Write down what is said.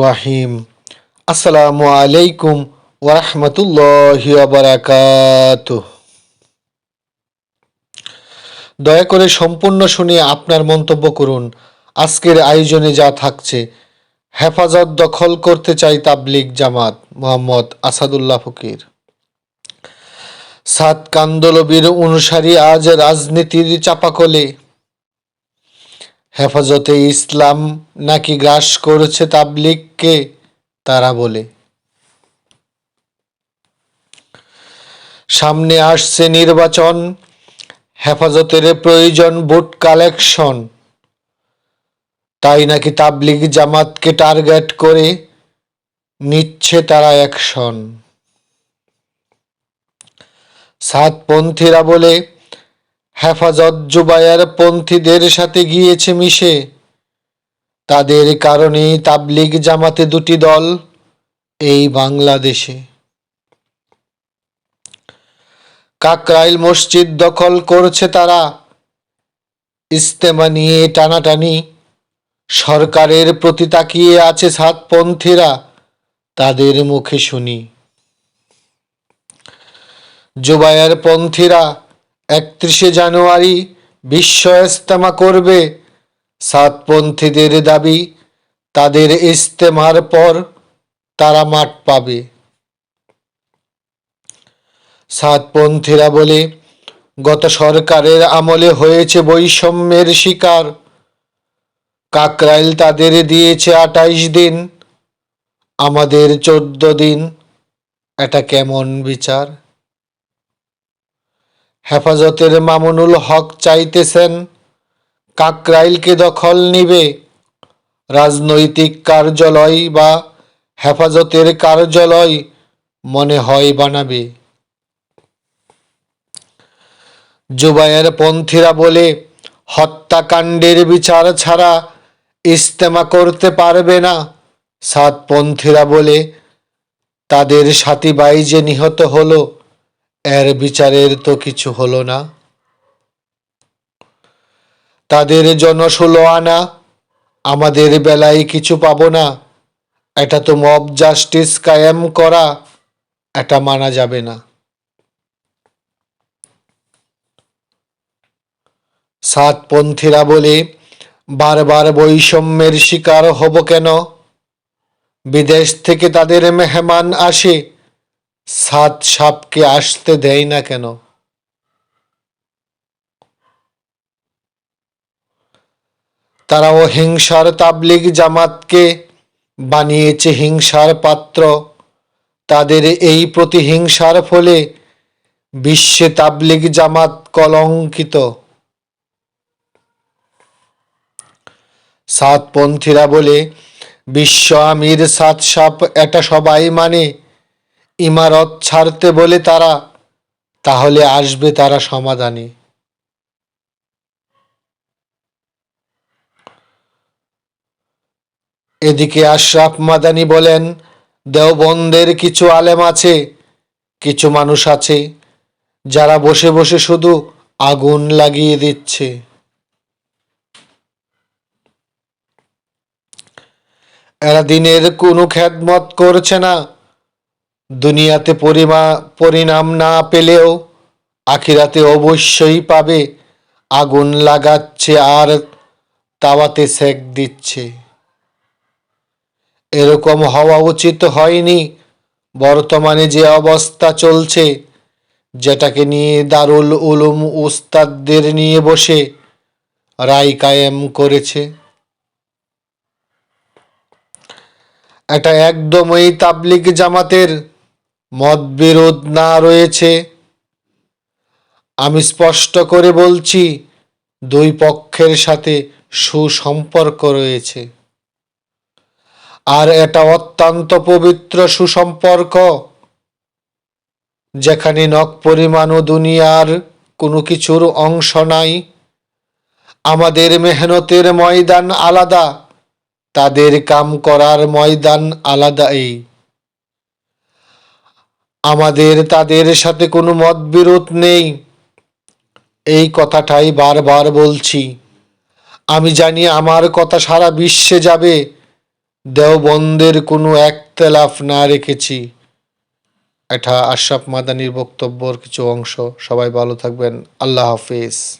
রহিম আসসালামু আলাইকুম ওরহমতুল্লাহি দয়া করে সম্পূর্ণ শুনে আপনার মন্তব্য করুন। আজকের আয়োজনে যা থাকছে, হেফাজত দখল করতে চাই তাবলিগ জামাত মোহাম্মদ আসাদুল্লাহ ফকির। সাত কান্দলবীর অনুসারী আজ রাজনীতির চাপাকলে হেফাজতে ইসলাম নাকি গ্রাস করেছে তাবলিগকে? তারা বলে। সামনে আসছে নির্বাচন, হেফাজতের প্রয়োজন ভোট কালেকশন। তাই নাকি তাবলিগ জামাতকে টার্গেট করে নিচ্ছে তারা অ্যাকশন? সাতপন্থীরা বলে হেফাজত জুবায়ার পন্থীদের সাথে গিয়েছে মিশে। তাদের কারণেই তাবলিগ জামাতে দুটি দল এই বাংলাদেশে। কাকরাইল মসজিদ দখল করছে তারা। ইস্তেমা নিয়ে টানাটানি। সরকারের প্রতি তাকিয়ে আছে সাতপন্থীরা তাদের মুখে শুনি। জুবায়ার পন্থীরা একত্রিশে জানুয়ারি বিশ্ব ইস্তেমা করবে। সাতপন্থীদের দাবি, তাদের ইস্তেমার পর তারা মাঠ পাবে। সাতপন্থীরা বলে, গত সরকারের আমলে হয়েছে বৈষম্যের শিকার। কাকরাইল তাদের দিয়েছে আটাইশ দিন। আমাদের চোদ্দ দিন। এটা কেমন বিচার? হেফাজতের মামুনুল হক চাইতেছেন, কাকরাইলকে দখল নিবে, রাজনৈতিক কার্যালয় বা হেফাজতের কার্যালয় মনে হয় বানাবে। জুবায়ের পন্থীরা বলে, হত্যাকাণ্ডের বিচার ছাড়া ইস্তেমা করতে পারবে না। সাতপন্থীরা বলে, তাদের সাথী বাই যে নিহত হলো এর বিচারের তো কিছু হলো না। তাদের জন ষোলো আনা, আমাদের বেলায় কিছু পাবো না। এটা তো মব জাস্টিস কায়েম করা, এটা মানা যাবে না। সাতপন্থীরা বলে, বারবার বৈষম্যের শিকার হব কেন? বিদেশ থেকে তাদের মেহমান আসে সাত সাপকে আসতে দেয় না কেন? তারাও হিংসার তাবলিগ জামাতকে বানিয়েছে হিংসার পাত্র। তাদের এই প্রতিহিংসার ফলে বিশ্বে তাবলিগ জামাত কলঙ্কিত। সাতপন্থীরা বলে, বিশ্ব আমির সাত সাপ এটা সবাই মানে। ইমারত ছাড়তে বলে তারা, তাহলে আসবে তারা সমাধানে। এদিকে আশরাফ মাদানি বলেন, দেওবন্দের কিছু আলেম আছে, কিছু মানুষ আছে, যারা বসে বসে শুধু আগুন লাগিয়ে দিচ্ছে। এরা দিনের কোনো খ্যাতমত করছে না। দুনিয়াতে পরিমা, পরিণাম না পেলেও আখিরাতে অবশ্যই পাবে। আগুন লাগাচ্ছে আর তাওয়াতে সেক দিচ্ছে। এরকম হওয়া উচিত হয়নি। বর্তমানে যে অবস্থা চলছে, যেটাকে নিয়ে দারুল উলুম উস্তাদদের নিয়ে বসে রায় কায়েম করেছে। এটা একদমই তাবলিগ জামাতের মতবিরোধ না রয়েছে। আমি স্পষ্ট করে বলছি, দুই পক্ষের সাথে সুসম্পর্ক রয়েছে। আর এটা অত্যন্ত পবিত্র সুসম্পর্ক, যেখানে নখ পরিমাণও দুনিয়ার কোনো কিছুর অংশ নাই। আমাদের মেহনতের ময়দান আলাদা, তাদের কাম করার ময়দান আলাদাই আমাদের তাদের সাথে কোনো মতবিরোধ নেই। এই কথাটাই বারবার বলছি। আমি জানি আমার কথা সারা বিশ্বে যাবে। দেওবন্দের কোনো একতলাফ না রেখেছি। এটা আশরাফ মাদানির বক্তব্যর কিছু অংশ। সবাই ভালো থাকবেন। আল্লাহ হাফিজ।